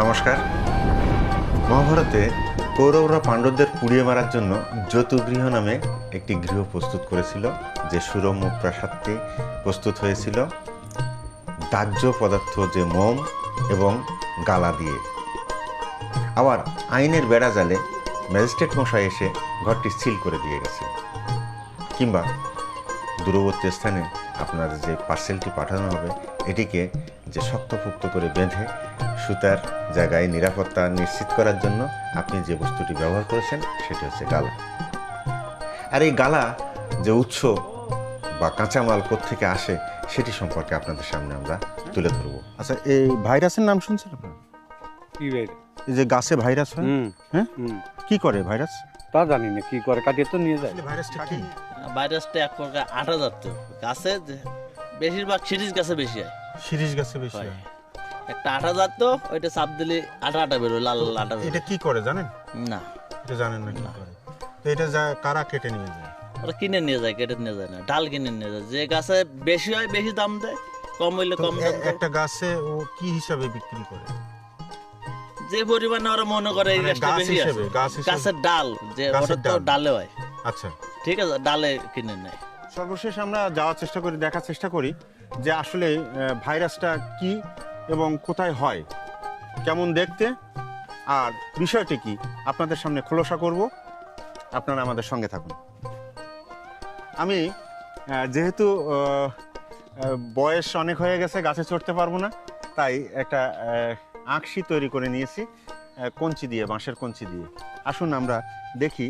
নমস্কার। মহাভারতে কৌরবরা পাণ্ডবদের পুড়িয়ে মারার জন্য জ্যোতিগৃহ নামে একটি গৃহ প্রস্তুত করেছিল, যে সুরম্য প্রাসাদটি প্রস্তুত হয়েছিল। দাহ্য পদার্থ যে মোম এবং গালা দিয়ে। আবার আইনের বেড়া জালে ম্যাজিস্ট্রেট মশাই এসে ঘরটি সিল করে দিয়ে গেছে। কিংবা দূরবর্তী স্থানে আপনার যে পার্সেলটি পাঠানো হবে, এটিকে যে শক্তপুক্ত করে বেঁধে সুতার জায়গায় নিরাপত্তা নিশ্চিত করার জন্য আপনি যে বস্তুটি ব্যবহার করেছেন, সেটি হচ্ছে গালা। আর এই গালা যে উৎস বা কাঁচামাল থেকে আসে, সেটি সম্পর্কে আপনাদের সামনে আমরা তুলে ধরবো। আচ্ছা এই ভাইরাসের নাম শুনছেন আপনারা? কি এই যে গাছে ভাইরাস হয় হ্যাঁ? কি করে ভাইরাস? তা জানি না কি করে? কাটিয়ে তো নিয়ে যায়। ভাইরাসটা কি? ভাইরাসটা এক প্রকার আটা জাতীয়। গাছে যে- বেশিরভাগ সিরিজ গাছে বেশি হয়। সিরিজ গাছে বেশি হয়। হয়। একটা আটা জাতীয় ওইটা চাপ দিলে আটা আটা বেরোয় লাল লাল আটা এটা কি করে জানেন? না। এটা জানেন না কি করে? তো এটা যা কারা কেটে নিয়ে যায়? ওরা কিনে নিয়ে যায় কেটে নিয়ে যায় না ডাল কিনে নিয়ে যায়। যে গাছে বেশি হয় বেশি দাম দেয় কম হইলে কম দাম একটা গাছে ও কি হিসাবে বিক্রি করে? যে পরিমাণে ওরা মনে করে এই মানে গাছটা বেশি আছে গাছের ডাল যে গাছের ওটা তো ডালে। হয়। আচ্ছা। ঠিক আছে ডালে কিনে নেয়। সর্বশেষ আমরা যাওয়ার চেষ্টা করি দেখার চেষ্টা করি যে আসলে ভাইরাসটা কি এবং কোথায় হয়। কেমন দেখতে? আর বিষয়টি কি? আপনাদের সামনে খোলসা করব। আপনারা আমাদের সঙ্গে থাকুন। আমি যেহেতু বয়স অনেক হয়ে গেছে গাছে চড়তে পারব না তাই একটা আঁকশি তৈরি করে নিয়েছি কঞ্চি দিয়ে, বাঁশের কঞ্চি দিয়ে। আসুন আমরা দেখি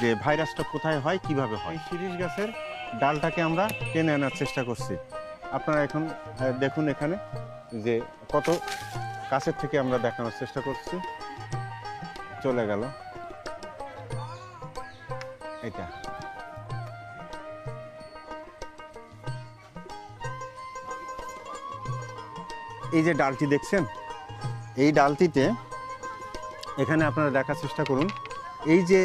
যে ভাইরাসটা কোথায় হয়, কীভাবে হয়। শিরিষ গাছের ডালটাকে আমরা টেনে আনার চেষ্টা করছি। আপনারা এখন দেখুন এখানে যে কত কাছের থেকে আমরা দেখানোর চেষ্টা করছি। চলে গেল। এটা এই যে ডালটি দেখছেন? এই ডালটিতে এখানে আপনারা দেখার চেষ্টা করুন। এই যে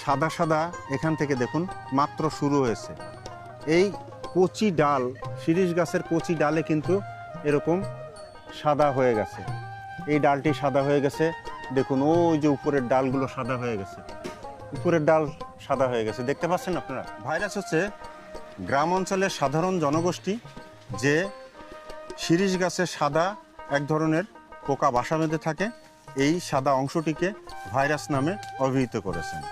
সাদা সাদা এখান থেকে দেখুন, মাত্র শুরু হয়েছে। এই কচি ডাল, শিরিষ গাছের কচি ডালে কিন্তু এরকম সাদা হয়ে গেছে। এই ডালটি সাদা হয়ে গেছে। দেখুন, ওই যে উপরের ডালগুলো সাদা হয়ে গেছে। উপরের ডাল সাদা হয়ে গেছে। দেখতে পাচ্ছেন আপনারা? ভাইরাস হচ্ছে গ্রাম অঞ্চলের সাধারণ জনগোষ্ঠী যে শিরিষ গাছের সাদা এক ধরনের পোকা বাসা বেঁধে থাকে। এই সাদা অংশটিকে ভাইরাস নামে অভিহিত করেছেন।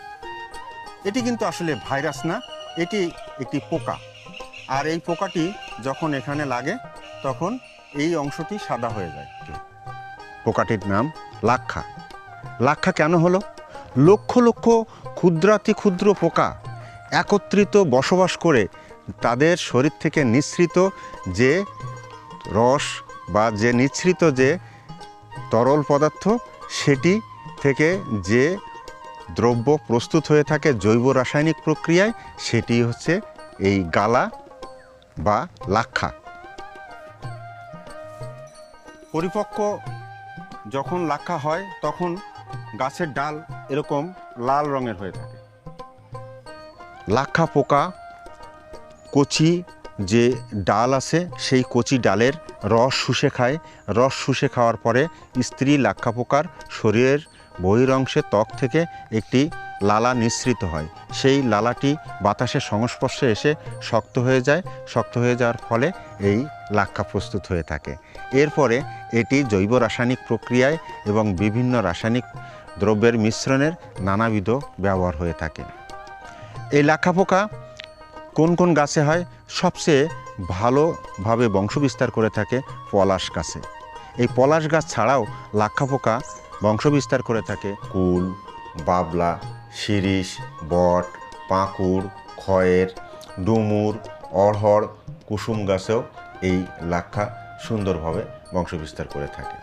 এটি কিন্তু আসলে ভাইরাস না, এটি একটি পোকা। আর এই পোকাটি যখন এখানে লাগে, তখন এই অংশটি সাদা হয়ে যায়। পোকাটির নাম লাক্ষা। লাক্ষা কেন হলো? লক্ষ লক্ষ ক্ষুদ্রাতি ক্ষুদ্র পোকা একত্রিত বসবাস করে তাদের শরীর থেকে নিঃসৃত যে রস বা যে নিঃসৃত যে তরল পদার্থ, সেটি থেকে যে দ্রব্য প্রস্তুত হয়ে থাকে জৈব রাসায়নিক প্রক্রিয়ায়, সেটি হচ্ছে এই গালা বা লাক্ষা। পরিপক্ক যখন লাক্ষা হয়, তখন গাছের ডাল এরকম লাল রঙের হয়ে থাকে। লাক্ষা পোকা, কচি যে ডাল আছে সেই কচি ডালের রস শুষে খায়। রস শুষে খাওয়ার পরে স্ত্রী লাক্ষা পোকার শরীরের বহিরংশে ত্বক থেকে একটি লালা নিঃসৃত হয়। সেই লালাটি বাতাসের সংস্পর্শে এসে শক্ত হয়ে যায়। শক্ত হয়ে যাওয়ার ফলে এই লাক্ষা প্রস্তুত হয়ে থাকে। এরপরে এটি জৈব রাসায়নিক প্রক্রিয়ায় এবং বিভিন্ন রাসায়নিক দ্রব্যের মিশ্রণের নানাবিধ ব্যবহার হয়ে থাকে। এই লাক্ষা পোকা কোন কোন গাছে হয়? সবচেয়ে ভালোভাবে বংশবিস্তার করে থাকে পলাশ গাছে। এই পলাশ গাছ ছাড়াও লাক্ষা পোকা বংশবিস্তার করে থাকে কুল, বাবলা, শিরিষ, বট পাঁকুড় খয়ের, ডুমুর অড়হড় কুসুম গাছেও এই লাক্ষা সুন্দরভাবে বংশবিস্তার করে থাকে।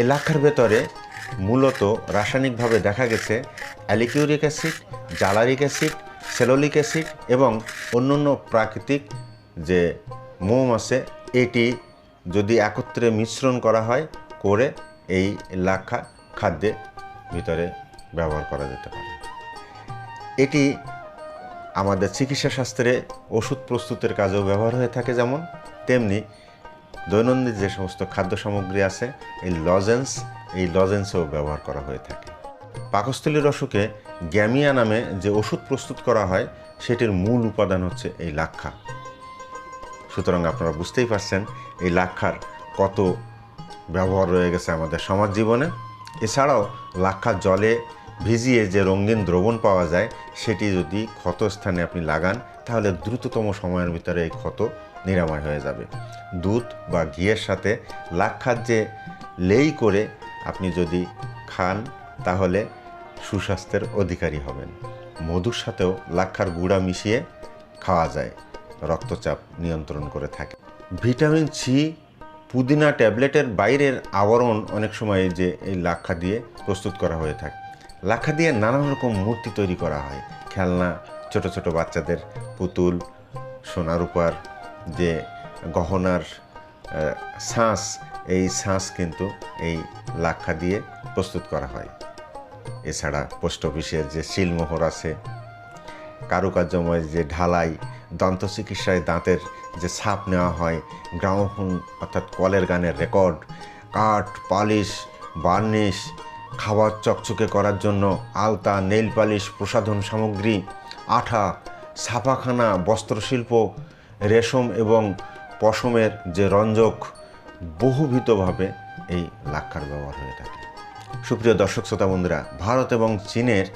এই লাক্ষার ভেতরে মূলত রাসায়নিকভাবে দেখা গেছে অ্যালিকিউরিক অ্যাসিড জ্বালারিক অ্যাসিড সেলোলিক অ্যাসিড এবং অন্যান্য প্রাকৃতিক যে মোম আছে, এটি যদি একত্রে মিশ্রণ করা হয়, করে এই লাক্ষা খাদ্যে ভিতরে ব্যবহার করা যেতে পারে। এটি আমাদের চিকিৎসা শাস্ত্রে ওষুধ প্রস্তুতের কাজেও ব্যবহার হয়ে থাকে যেমন, তেমনি দৈনন্দিন যে সমস্ত খাদ্য সামগ্রী আছে, এই লজেন্স, এই লজেন্সেও ব্যবহার করা হয়ে থাকে। পাকস্থলীর অসুখে গ্যামিয়া নামে যে ওষুধ প্রস্তুত করা হয়, সেটির মূল উপাদান হচ্ছে এই লাক্ষা। সুতরাং আপনারা বুঝতেই পারছেন এই লাক্ষার কত ব্যবহার রয়ে গেছে আমাদের সমাজ জীবনে। এছাড়াও লাক্ষা জলে ভিজিয়ে যে রঙিন দ্রবণ পাওয়া যায়, সেটি যদি ক্ষত স্থানে আপনি লাগান, তাহলে দ্রুততম সময়ের ভিতরে এই ক্ষত নিরাময় হয়ে যাবে। দুধ বা ঘিয়ের সাথে লাক্ষার যে লেই করে আপনি যদি খান, তাহলে সুস্বাস্থ্যের অধিকারী হবেন। মধুর সাথেও লাক্ষার গুঁড়া মিশিয়ে খাওয়া যায়, রক্তচাপ নিয়ন্ত্রণ করে থাকে। ভিটামিন সি পুদিনা ট্যাবলেটের বাইরের আবরণ অনেক সময় যে এই লাক্ষা দিয়ে প্রস্তুত করা হয়ে থাকে। লাক্ষা দিয়ে নানান রকম মূর্তি তৈরি করা হয়। খেলনা, ছোট ছোট বাচ্চাদের পুতুল, সোনার উপর যে গহনার শাঁস এই শাঁস কিন্তু এই লাক্ষা দিয়ে প্রস্তুত করা হয়। এছাড়া পোস্ট অফিসের যে শিলমোহর আছে, কারুকার্যময় যে ঢালাই, দন্ত চিকিৎসায় দাঁতের যে ছাপ নেওয়া হয়, গ্রামোফোন অর্থাৎ কলের গানের রেকর্ড, কাঠ, পালিশ, বার্নিশ, খাবার চকচকে করার জন্য আলতা নেল পালিশ, প্রসাধন সামগ্রী, আঠা, ছাপাখানা, বস্ত্রশিল্প, রেশম এবং পশমের যে রঞ্জক বহুবিধভাবে এই লাক্ষার ব্যবহার হয়ে থাকে। সুপ্রিয় দর্শক শ্রোতা বন্ধুরা, ভারত এবং চীনের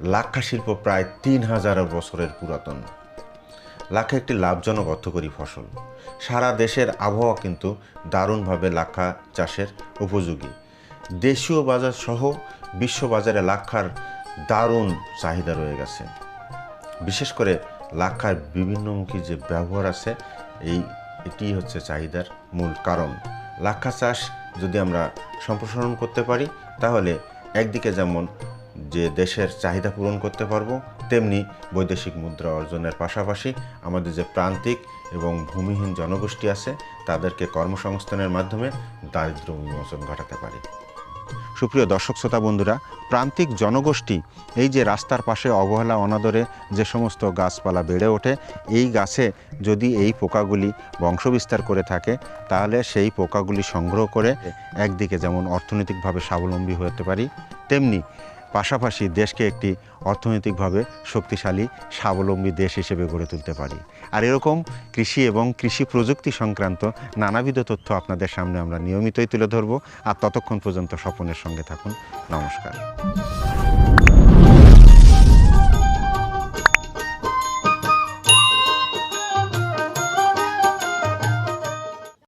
লাক্ষা শিল্প প্রায় তিন হাজার বছরের পুরাতন। লাক্ষা একটি লাভজনক অর্থকরী ফসল। সারা দেশের আবহাওয়া কিন্তু দারুণভাবে লাক্ষা চাষের উপযোগী। দেশীয় বাজার সহ বিশ্ব বাজারে লাক্ষার দারুণ চাহিদা রয়ে গেছে। বিশেষ করে লাক্ষার বিভিন্নমুখী যে ব্যবহার আছে, এই এটি হচ্ছে চাহিদার মূল কারণ। লাক্ষা চাষ যদি আমরা সম্প্রসারণ করতে পারি তাহলে একদিকে যেমন যে দেশের চাহিদা পূরণ করতে পারব, তেমনি বৈদেশিক মুদ্রা অর্জনের পাশাপাশি আমাদের যে প্রান্তিক এবং ভূমিহীন জনগোষ্ঠী আছে, তাদেরকে কর্মসংস্থানের মাধ্যমে দারিদ্র উন্মোচন ঘটাতে পারি। সুপ্রিয় দর্শক শ্রোতা বন্ধুরা, প্রান্তিক জনগোষ্ঠী এই যে রাস্তার পাশে অবহেলা অনাদরে যে সমস্ত গাছপালা বেড়ে ওঠে, এই গাছে যদি এই পোকাগুলি বংশবিস্তার করে থাকে, তাহলে সেই পোকাগুলি সংগ্রহ করে একদিকে যেমন অর্থনৈতিকভাবে স্বাবলম্বী হতে পারি, তেমনি পাশাপাশি দেশকে একটি অর্থনৈতিকভাবে শক্তিশালী, স্বাবলম্বী দেশ হিসেবে গড়ে তুলতে পারি। আর এরকম কৃষি এবং কৃষি প্রযুক্তি সংক্রান্ত নানাবিধ তথ্য আপনাদের সামনে আমরা নিয়মিতই তুলে ধরবো। আর ততক্ষণ পর্যন্ত স্বপনের সঙ্গে থাকুন। নমস্কার।